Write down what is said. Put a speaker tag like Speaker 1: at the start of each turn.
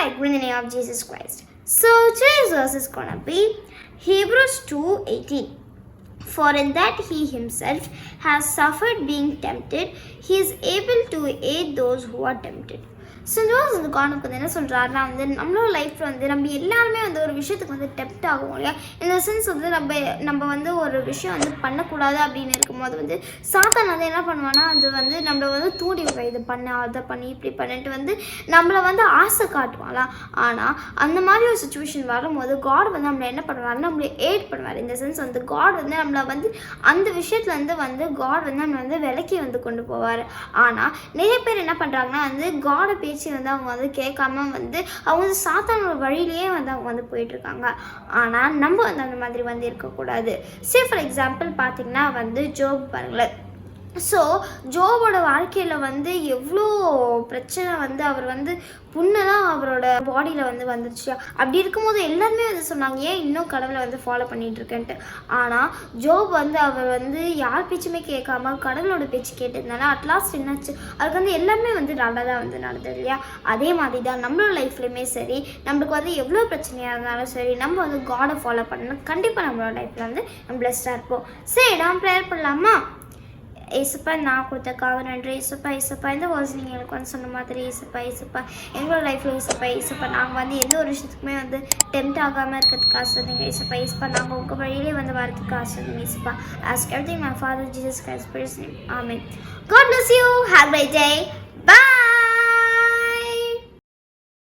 Speaker 1: God, I bring the name of Jesus Christ. So today's verse is gonna be Hebrews 2:18. For in that he himself has suffered being tempted, he is able to aid those who are tempted. So Jose இந்த கானுக்கு வந்து என்ன சொல்கிறாருன்னா வந்து நம்மளோட லைஃப்பில் வந்து நம்ம எல்லாருமே வந்து ஒரு விஷயத்துக்கு வந்து டெப்ட் ஆகும் இல்லையா? இந்த சென்ஸ் வந்து நம்ம நம்ம வந்து ஒரு விஷயம் வந்து பண்ணக்கூடாது அப்படின்னு இருக்கும்போது வந்து சாத்தான் வந்து என்ன பண்ணுவான்னா அது வந்து நம்மளை வந்து தூண்டி விடுற இது பண்ண அதை பண்ணி இப்படி பண்ணிட்டு வந்து நம்மளை வந்து ஆசை காட்டுவாங்களா ஆனால் அந்த மாதிரி ஒரு சுச்சுவேஷன் வரும்போது காட் வந்து நம்மளை என்ன பண்ணுவார்? நம்மளை ஏட் பண்ணுவார். இந்த சென்ஸ் வந்து காட் வந்து நம்மளை வந்து அந்த விஷயத்துலேருந்து வந்து காட் வந்து நம்மளை வந்து விலக்கி வந்து கொண்டு போவார். ஆனால் நிறைய பேர் என்ன பண்ணுறாங்கன்னா வந்து காடை பேச்சு வந்து அவங்க வந்து கேட்காம வந்து அவங்க வந்து சாத்தானோட வழியிலேயே வந்து அவங்க வந்து போயிட்டுருக்காங்க. ஆனால் நம்ம வந்து அந்த மாதிரி வந்து இருக்கக்கூடாது. சே ஃபார் எக்ஸாம்பிள் பார்த்தீங்கன்னா வந்து ஜோப் பாருங்களேன். ஸோ ஜோவோட வாழ்க்கையில் வந்து எவ்வளோ பிரச்சனை வந்து அவர் வந்து புண்ணெல்லாம் அவரோட பாடியில் வந்து வந்துச்சு அப்படி இருக்கும்போது எல்லாருமே வந்து சொன்னாங்க ஏன் இன்னும் கடவுளை வந்து ஃபாலோ பண்ணிகிட்டு இருக்கேன்ட்டு ஆனால் ஜோப் வந்து அவர் வந்து யார் பேச்சுமே கேட்காம கடவுளோட பேச்சு கேட்டதுனால அட்லாஸ்ட் என்னாச்சு? அதுக்கு வந்து எல்லாமே வந்து நல்லா தான் வந்து நடந்தது இல்லையா? அதே மாதிரி தான் நம்மளோட லைஃப்லையுமே சரி நம்மளுக்கு வந்து எவ்வளோ பிரச்சனையாக இருந்தாலும் சரி நம்ம வந்து காடை ஃபாலோ பண்ணணும். கண்டிப்பாக நம்மளோட லைஃப்பில் வந்து நம்ம பிளஸ்டாக இருப்போம். சரி நான் ப்ரேயர் பண்ணலாமா? இசுப்பா நான் கொடுத்தக்காக நன்றி. இசுப்பா இசுப்பா இந்த வாஸ் நீங்கள் எனக்கு வந்து சொன்ன மாதிரி இசுப்பா இசுப்பா எங்களோட லைஃப்பில் இசுப்பா இசுப்பா நாங்கள் வந்து எந்த ஒரு விஷயத்துக்குமே வந்து டெம்ட் ஆகாமல் இருக்கிறதுக்கு ஆசிரியங்க இசுப்பா இசுப்பா நாங்கள் உங்கள் வழியிலே வந்து வரதுக்கு ஆசிரியங்க இசுப்பா ask every my father Jesus Christ ஆமீன் God bless you have bye day